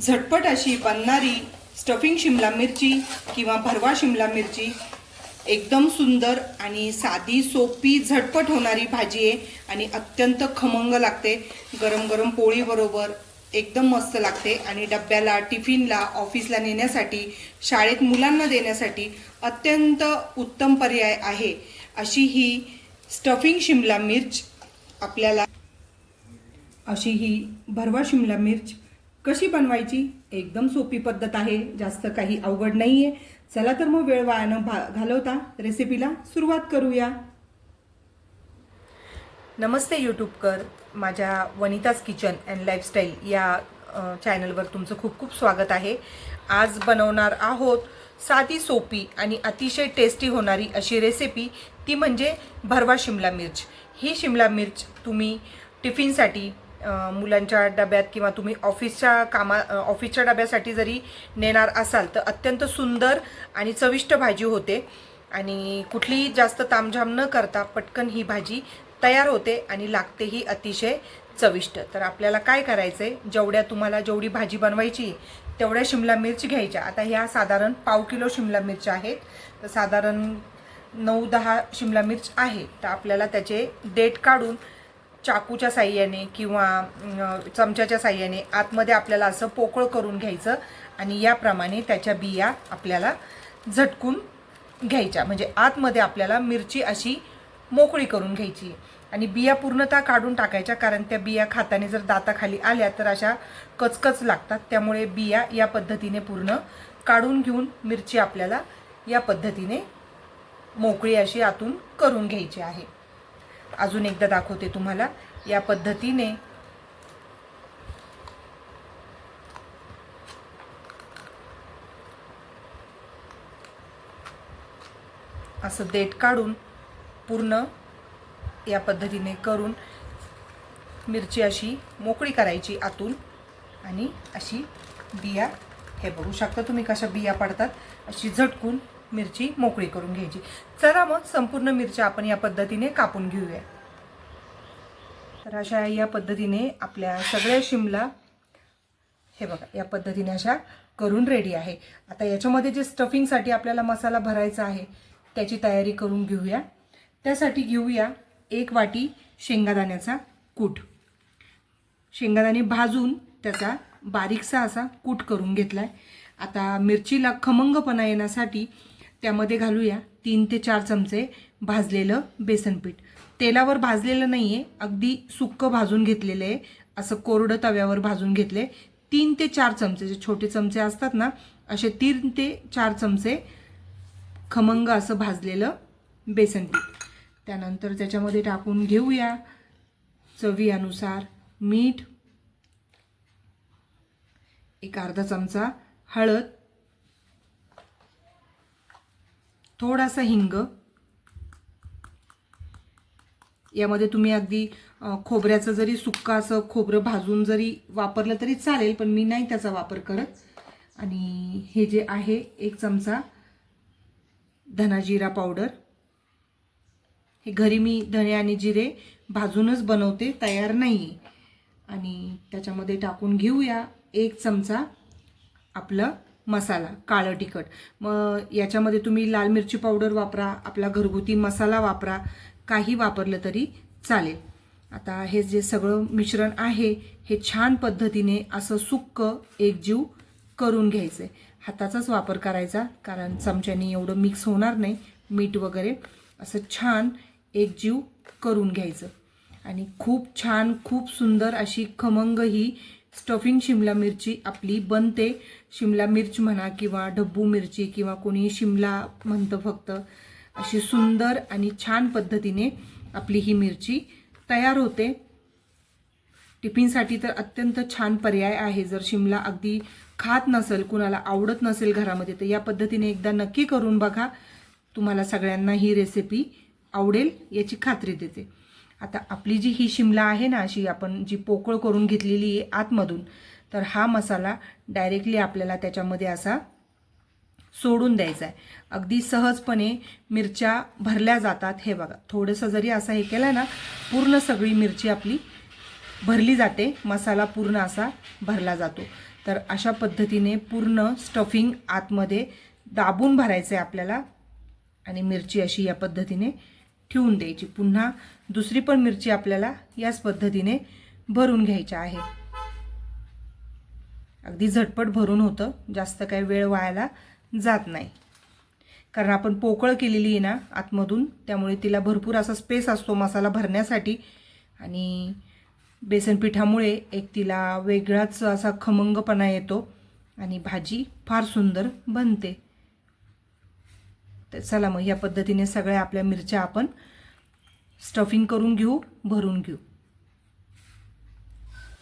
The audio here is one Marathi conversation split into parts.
झटपट अशी बनणारी स्टफिंग शिमला मिरची किंवा भरवा शिमला मिरची. एकदम सुंदर आणि साधी सोपी झटपट होणारी भाजी आहे आणि अत्यंत खमंग लागते. गरम गरम पोळीबरोबर एकदम मस्त लागते आणि डब्याला टिफिनला ऑफिसला नेण्यासाठी शाळेत मुलांना देण्यासाठी अत्यंत उत्तम पर्याय आहे. अशी ही स्टफिंग शिमला मिर्च आपल्याला अशी ही भरवा शिमला मिर्च कशी बनवायची? एकदम सोपी पद्धत आहे. जास्त काही अवघड नाही आहे चला तर मग वेळ वाया न भा घालवता रेसिपीला सुरुवात करूया. नमस्ते यूट्यूबकर. माझ्या वनिताज किचन अँड लाईफस्टाईल या चॅनलवर तुमचं खूप खूप स्वागत आहे. आज बनवणार आहोत साधी सोपी आणि अतिशय टेस्टी होणारी अशी रेसिपी ती म्हणजे भरवा शिमला मिर्च. ही शिमला मिर्च तुम्ही टिफिनसाठी मुलांच्या डब्यात किंवा तुम्ही ऑफिसच्या कामा ऑफिसच्या डब्यासाठी जरी नेणार असाल तर अत्यंत सुंदर आणि चविष्ट भाजी होते. आणि कुठलीही जास्त तामझाम न करता पटकन ही भाजी तयार होते आणि लागतेही अतिशय चविष्ट. तर आपल्याला काय करायचं आहे जेवढ्या तुम्हाला जेवढी भाजी बनवायची तेवढ्या शिमला मिरची घ्यायच्या. आता ह्या साधारण पाव किलो शिमला मिरच्या आहेत. तर साधारण नऊ दहा शिमला मिर्च आहे. तर आपल्याला त्याचे देठ काढून चाकूच्या साह्याने किंवा चमच्याच्या साह्याने आतमध्ये आपल्याला असं पोकळ करून घ्यायचं आणि याप्रमाणे त्याच्या बिया आपल्याला झटकून घ्यायच्या. म्हणजे आतमध्ये आपल्याला मिरची अशी मोकळी करून घ्यायची. आणि बिया पूर्णतः काढून टाकायच्या कारण त्या बिया खाताने जर दाताखाली आल्या तर अशा कचकच लागतात. त्यामुळे बिया या पद्धतीने पूर्ण काढून घेऊन मिरची आपल्याला या पद्धतीने मोकळी अशी आतून करून घ्यायची आहे. अजून एकदा दाखवते तुम्हाला. या पद्धतीने असं देठ काढून पूर्ण या पद्धतीने करून मिरची अशी मोकळी करायची आतून आणि अशी बिया हे बघू शकता तुम्ही कशा बिया पडतात अशी झटकून मिरची मोकळी करून घ्यायची. चला मग संपूर्ण मिरच्या आपण या पद्धतीने कापून घेऊया. तर अशा या पद्धतीने आपल्या सगळ्या शिमला हे बघा या पद्धतीने अशा करून रेडी आहे. आता याच्यामध्ये जे स्टफिंगसाठी आपल्याला मसाला भरायचा आहे त्याची तयारी करून घेऊया. त्यासाठी घेऊया एक वाटी शेंगादाण्याचा कूट. शेंगादाणे भाजून त्याचा बारीकसा असा कूट करून घेतलाय. आता मिरचीला खमंगपणा येण्यासाठी त्यामध्ये घालूया तीन ते चार चमचे भाजलेलं बेसनपीठ. तेलावर भाजलेलं नाही आहे अगदी सुक्क भाजून घेतलेलं आहे. असं कोरडं तव्यावर भाजून घेतले तीन ते चार चमचे जे छोटे चमचे असतात ना असे तीन ते चार चमचे खमंग असं भाजलेलं बेसन पीठ. त्यानंतर त्याच्यामध्ये टाकून घेऊया चवीनुसार मीठ एक अर्धा चमचा हळद थोडासा हिंग यामध्ये तुम्ही अगदी खोबऱ्याचं जरी सुक्का असं खोबरं भाजून जरी वापरलं तरी चालेल पण मी नाही त्याचा वापर करत. आणि हे जे आहे एक चमचा धनाजिरा पावडर. हे घरी मी धणे आणि जिरे भाजूनच बनवते तयार नाही आणि त्याच्यामध्ये टाकून घेऊया एक चमचा आपलं मसाला काळं तिखट. मग याच्यामध्ये तुम्ही लाल मिरची पावडर वापरा आपला घरगुती मसाला वापरा. काही वापरलं तरी चालेल. आता हे जे सगळं मिश्रण आहे हे छान पद्धतीने असं सुक्क एकजीव करून घ्यायचं आहे हाताचाच वापर करायचा कारण चमच्याने एवढं मिक्स होणार नाही मीठ वगैरे. असं छान एकजीव करून घ्यायचं. आणि खूप छान खूप सुंदर अशी खमंग ही स्टफिंग शिमला मिरची आपली बनते. शिमला मिर्च म्हणा किंवा ढब्बू मिरची किंवा कोणी शिमला म्हणतं फक्त अशी सुंदर आणि छान पद्धतीने आपली ही मिरची तयार होते. टिफिनसाठी तर अत्यंत छान पर्याय आहे. जर शिमला अगदी खात नसेल कुणाला आवडत नसेल घरामध्ये तर या पद्धतीने एकदा नक्की करून बघा. तुम्हाला सगळ्यांना ही रेसिपी आवडेल याची खात्री देते. आता आपली जी ही शिमला आहे ना अशी आपण जी पोकळ करून घेतलेली आहे आतमधून तर हा मसाला डायरेक्टली आपल्याला त्याच्यामध्ये असा सोडून द्यायचा आहे अगदी सहजपणे मिरच्या भरल्या जातात. हे बघा थोडंसं जरी असं हे केलं ना पूर्ण सगळी मिरची आपली भरली जाते. मसाला पूर्ण असा भरला जातो. तर अशा पद्धतीने पूर्ण स्टफिंग आतमध्ये दाबून भरायचं आहे आपल्याला आणि मिरची अशी या पद्धतीने ठेवून द्यायची. पुन्हा दुसरी पण मिरची आपल्याला याच पद्धतीने भरून घ्यायच्या आहे. अगदी झटपट भरून होतं. जास्त काही वेळ व्हायला जात नाही. कारण आपण पोकळ केलेली आहे ना आतमधून त्यामुळे तिला भरपूर असा स्पेस असतो मसाला भरण्यासाठी. आणि बेसन पिठामुळे एक तिला वेगळाच असा खमंगपणा येतो आणि भाजी फार सुंदर बनते. तर चला मग या पद्धतीने सगळ्या आपल्या मिरच्या आपण स्टफिंग करून घेऊ भरून घेऊ.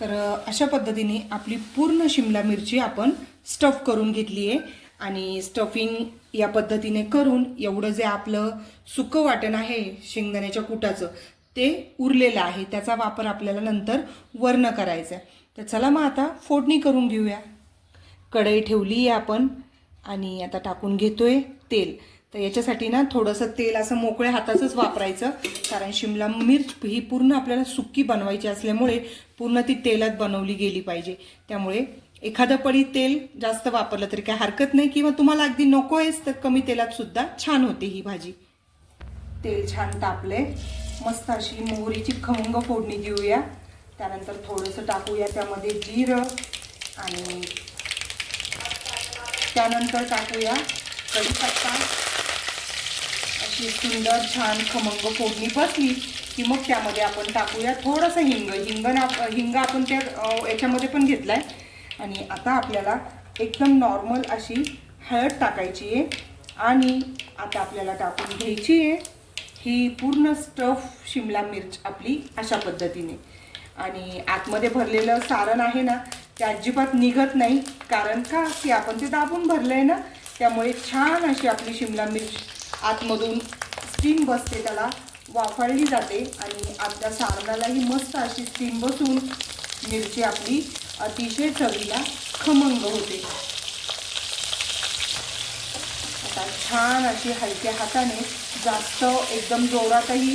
तर अशा पद्धतीने आपली पूर्ण शिमला मिरची आपण स्टफ करून घेतली आहे. आणि स्टफिंग या पद्धतीने करून एवढं जे आपलं सुकं वाटण आहे शेंगदाण्याच्या कुटाचं ते उरलेलं आहे. त्याचा वापर आपल्याला नंतर वर्ण करायचा आहे. तर चला मग आता फोडणी करून घेऊया. कढई ठेवली आहे आपण आणि आता टाकून घेतोय तेल. तर याच्यासाठी ना थोडंसं तेल असं मोकळ्या हाताचंच वापरायचं कारण शिमला मिर्च ही पूर्ण आपल्याला सुक्की बनवायची असल्यामुळे पूर्ण ती तेलात बनवली गेली पाहिजे. त्यामुळे एखादं पडी तेल जास्त वापरलं तरी काय हरकत नाही किंवा तुम्हाला अगदी नको आहेस तर कमी तेलात सुद्धा छान होते ही भाजी. तेल छान तापले मस्त अशी मोहरीची खमंग फोडणी देऊया. त्यानंतर थोडंसं टाकूया त्यामध्ये जिरं आणि त्यानंतर टाकूया कढीपत्ता. अशी सुंदर छान खमंग फोडणी बसली की मग त्यामध्ये आपण टाकूया थोडंसं हिंग. हिंग ना हिंग आपण त्या याच्यामध्ये पण घेतलाय. आणि आता आपल्याला एकदम नॉर्मल अशी हळद टाकायची आहे. आणि आता आपल्याला टाकून घ्यायची आहे. ही पूर्ण स्टफ शिमला मिर्च आपली अशा पद्धतीने. आणि आतमध्ये भरलेलं सारण आहे ना ते अजिबात निघत नाही. कारण का? की आपण ते दाबून आहे ना त्यामुळे छान अशी आपली शिमला मिर्च आतमधून स्टीम बसते त्याला वाफाळली जाते. आणि आपल्या सारणालाही मस्त अशी स्टीम बसून मिरची आपली अतिशय चवीला खमंग होते. आता छान अशी हलक्या हाताने जास्त एकदम जोरातही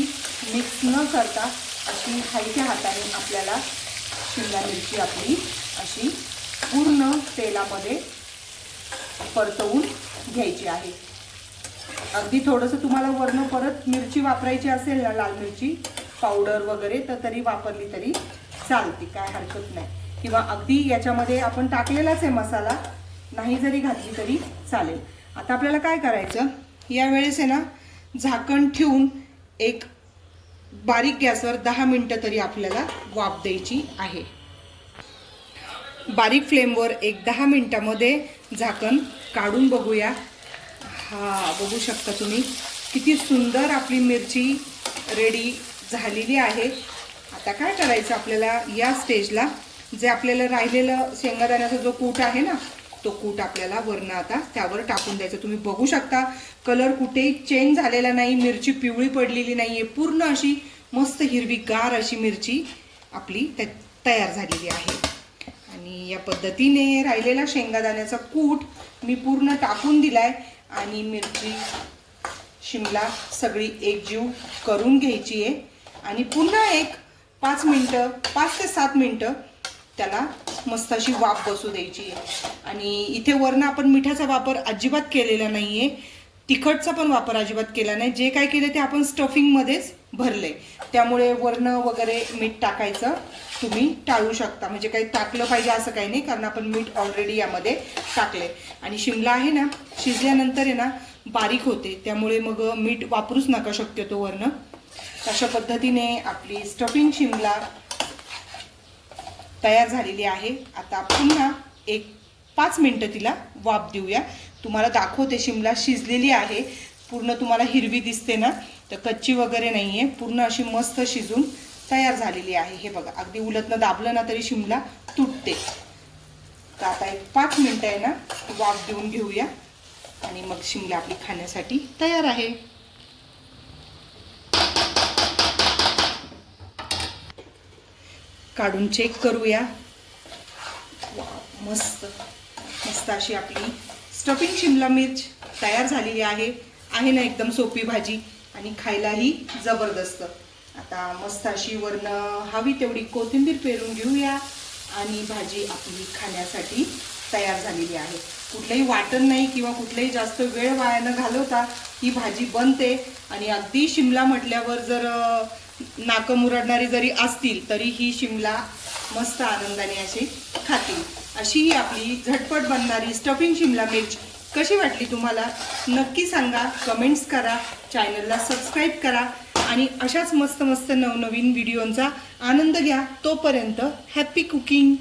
मिक्स न करता अशी हलक्या हाताने आपल्याला शिमला मिरची आपली अशी पूर्ण तेलामध्ये परतवून घ्यायची आहे. अगदी थोडंसं तुम्हाला वरनं परत मिरची वापरायची असेल ना लाल मिरची पावडर वगैरे तर तरी वापरली तरी चालते काय हरकत नाही. किंवा अगदी याच्यामध्ये आपण टाकलेलाच आहे मसाला नाही जरी घातली तरी चालेल. आता आपल्याला काय करायचं? यावेळेस आहे ना झाकण ठेवून एक बारीक गॅसवर दहा मिनटं तरी आपल्याला वाफ द्यायची आहे. बारीक फ्लेमवर एक दहा मिनटामध्ये झाकण काढून बघूया. हा बघू शकता तुम्ही. किती सुंदर आपली मिरची रेडी झालेली आहे. आता काय करायचं आपल्याला या स्टेजला? जे आपल्याला राहिलेलं शेंगादाण्याचा जो कूट आहे ना तो कूट आपल्याला वरनं आता त्यावर टाकून द्यायचा. तुम्ही बघू शकता कलर कुठेही चेंज झालेला नाही मिरची पिवळी पडलेली नाही आहे पूर्ण अशी मस्त हिरवीगार अशी मिरची आपली त्या तयार झालेली आहे. आणि या पद्धतीने राहिलेला शेंगादाण्याचा कूट मी पूर्ण टाकून दिलाय आणि मिरची शिमला सगळी एकजीव करून घ्यायची आहे. आणि पुन्हा एक पाच मिनटं पाच ते सात मिनटं त्याला मस्त अशी वाफ बसू द्यायची. आहे आणि इथे वरनं आपण मिठाचा वापर अजिबात केलेला नाही आहे तिखटचा पण वापर अजिबात केला नाही. जे काय केलं ते आपण स्टफिंगमध्येच भरले. त्यामुळे वरनं वगैरे मीठ टाकायचं. तुम्ही टाळू शकता. म्हणजे काही टाकलं पाहिजे असं काही नाही कारण आपण मीठ ऑलरेडी यामध्ये टाकले आणि शिमला आहे ना शिजल्यानंतर आहे ना बारीक होते. त्यामुळे मग मीठ वापरूच नका शक्यतो वरनं. अशा पद्धतीने आपली स्टफिंग शिमला तयार झालेली आहे. आता पुन्हा एक पाच मिनटं तिला वाफ देऊया. तुम्हाला दाखवते शिमला शिजलेली आहे. पूर्ण तुम्हाला हिरवी दिसते ना? तर कच्ची वगैरे नाही आहे पूर्ण अशी मस्त शिजून तयार झालेली आहे. हे बघा अगदी उलटनं दाबलं ना तरी शिमला तुटते. तर आता एक पाच मिनटं आहे ना वाफ देऊन घेऊया. आणि मग शिमला आपली खाण्यासाठी तयार आहे. काढून चेक करूया. मस्त. मस्त अशी आपली स्टफिंग शिमला मिर्च तयार झालेली आहे. आहे ना एकदम सोपी भाजी आणि खायलाही जबरदस्त. आता मस्त अशी वरनं हवी तेवढी कोथिंबीर पेरून घेऊया आणि भाजी आपली खाण्यासाठी तयार झालेली आहे. कुठलंही वाटण नाही किंवा कुठलाही जास्त वेळ वाया न घालवता ही भाजी बनते. आणि अगदी शिमला म्हटल्यावर जर नाकं मुरडणारी जरी असतील तरी ही शिमला मस्त आनंदाने अशी खातील. अशी ही आपली झटपट बनणारी स्टफिंग शिमला मिर्च कशी वाटली तुम्हाला? नक्की सांगा. कमेंट्स करा. चॅनलला सबस्क्राईब करा. आणि अशाच मस्त मस्त नवनवीन व्हिडिओंचा आनंद घ्या. तोपर्यंत हॅपी कुकिंग